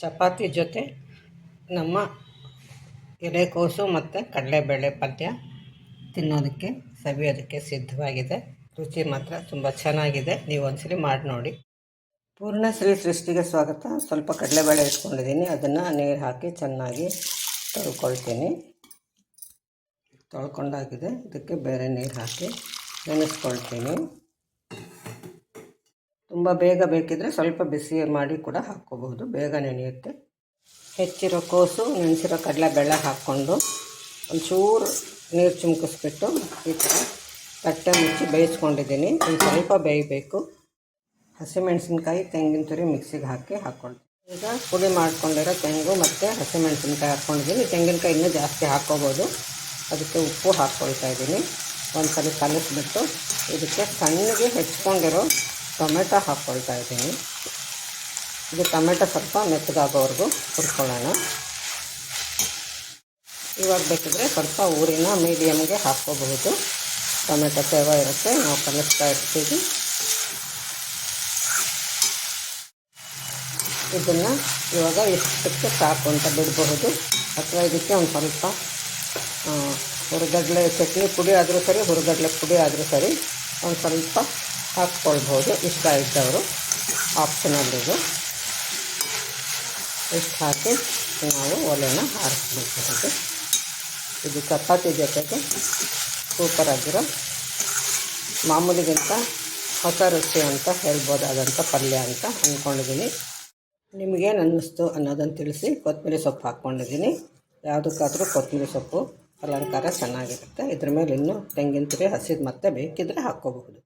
ಚಪಾತಿ ಜೊತೆ ನಮ್ಮ ಎಲೆಕೋಸು ಮತ್ತು ಕಡಲೆಬೇಳೆ ಪಲ್ಯ ತಿನ್ನೋದಕ್ಕೆ, ಸವಿಯೋದಕ್ಕೆ ಸಿದ್ಧವಾಗಿದೆ. ರುಚಿ ಮಾತ್ರ ತುಂಬ ಚೆನ್ನಾಗಿದೆ. ನೀವು ಒಂದ್ಸಲಿ ಮಾಡಿ ನೋಡಿ. ಪೂರ್ಣ ಶ್ರೀ ಸೃಷ್ಟಿಗೆ ಸ್ವಾಗತ. ಸ್ವಲ್ಪ ಕಡಲೆಬೇಳೆ ಇಟ್ಕೊಂಡಿದ್ದೀನಿ. ಅದನ್ನು ನೀರು ಹಾಕಿ ಚೆನ್ನಾಗಿ ತೊಳ್ಕೊಳ್ತೀನಿ. ತೊಳ್ಕೊಂಡಾಗಿದೆ. ಇದಕ್ಕೆ ಬೇರೆ ನೀರು ಹಾಕಿ ನೆನೆಸ್ಕೊಳ್ತೀನಿ. ಬೇಗ ಬೇಕಿದ್ರೆ ಸ್ವಲ್ಪ ಬಿಸಿ ಮಾಡಿ ಕೂಡ ಹಾಕ್ಕೋಬಹುದು. ಬೇಗ ನೆನೆಯುತ್ತೆ ಹೆಚ್ಚಿರೋ ಕೋಸು, ನೆನೆಸಿರೋ ಕಡಲೆಬೇಳೆ ಹಾಕ್ಕೊಂಡು ಒಂಚೂರು ನೀರು ಚುಮುಕಿಸ್ಬಿಟ್ಟು ಈ ಥರ ತಟ್ಟೆ ಮುಚ್ಚಿ ಬೇಯಿಸ್ಕೊಂಡಿದ್ದೀನಿ. ಒಂದು ಸ್ವಲ್ಪ ಬೇಯಬೇಕು. ಹಸಿಮೆಣಸಿನ್ಕಾಯಿ, ತೆಂಗಿನ ತುರಿ ಮಿಕ್ಸಿಗೆ ಹಾಕಿ ಹಾಕ್ಕೊಂಡು ಈಗ ಪುಡಿ ಮಾಡ್ಕೊಂಡಿರೋ ತೆಂಗು ಮತ್ತು ಹಸಿಮೆಣಸಿನ್ಕಾಯಿ ಹಾಕ್ಕೊಂಡಿದ್ದೀನಿ. ತೆಂಗಿನಕಾಯಿ ಇನ್ನೂ ಜಾಸ್ತಿ ಹಾಕ್ಕೋಬೋದು ಅದಕ್ಕೆ ಉಪ್ಪು ಹಾಕ್ಕೊಳ್ತಾ ಇದ್ದೀನಿ. ಒಂದು ಸಲ ಕಲಿಸ್ಬಿಟ್ಟು ಇದಕ್ಕೆ ಸಣ್ಣಗೆ ಹೆಚ್ಕೊಂಡಿರೋ ಟೊಮೆಟೊ ಹಾಕ್ಕೊಳ್ತಾ ಇದ್ದೀನಿ. ಇದು ಟೊಮೆಟೊ ಸ್ವಲ್ಪ ಮೆತ್ತಗಾಗೋವರೆಗೂ ಹುರ್ಕೊಳ್ಳೋಣ. ಇವಾಗ ಬೇಕಿದ್ರೆ ಸ್ವಲ್ಪ ಊರಿನ ಮೀಡಿಯಮ್ಗೆ ಹಾಕ್ಕೋಬಹುದು. ಟೊಮೆಟೊ ಸೇವ ಇರುತ್ತೆ, ನಾವು ಕಲಿಸ್ತಾ ಇರ್ತೀವಿ. ಇದನ್ನು ಇವಾಗ ಇಷ್ಟಕ್ಕೆ ಸಾಕು ಅಂತ ಬಿಡಬಹುದು. ಅಥವಾ ಇದಕ್ಕೆ ಒಂದು ಸ್ವಲ್ಪ ಹುರಿಗಡಲೆ ಚಟ್ನಿ ಪುಡಿ ಆದರೂ ಸರಿ, ಹುರಿಗಡಲೆ ಪುಡಿ ಆದರೂ ಸರಿ, ಒಂದು ಸ್ವಲ್ಪ ಹಾಕ್ಕೊಳ್ಬೋದು. ಇಷ್ಟ ಇದ್ದವರು ಆಪ್ಷನಲ್ ಇದು ಇಷ್ಟು ಹಾಕಿ ನಾವು ಒಲೆನ ಹಾರಿಸ್ಬೇಕು ಇದು ಚಪಾತಿ ಜೊತೆಗೆ ಸೂಪರ್ ಆಗಿರೋ ಮಾಮೂಲಿಗಿಂತ ಹೊಸ ರುಚಿ ಅಂತ ಹೇಳ್ಬೋದಾದಂಥ ಪಲ್ಯ ಅಂತ ಅಂದ್ಕೊಂಡಿದ್ದೀನಿ ನಿಮಗೇನು ಅನ್ನಿಸ್ತು ಅನ್ನೋದನ್ನು ತಿಳಿಸಿ ಕೊತ್ತಂಬರಿ ಸೊಪ್ಪು ಹಾಕ್ಕೊಂಡಿದ್ದೀನಿ ಯಾವುದಕ್ಕಾದರೂ ಕೊತ್ತಂಬರಿ ಸೊಪ್ಪು ಅಲಂಕಾರ ಚೆನ್ನಾಗಿರುತ್ತೆ. ಇದ್ರ ಮೇಲೆ ಇನ್ನೂ ತೆಂಗಿನ ತುರಿ, ಹಸಿದು ಮತ್ತೆ ಬೇಕಿದ್ದರೆ ಹಾಕ್ಕೋಬಹುದು.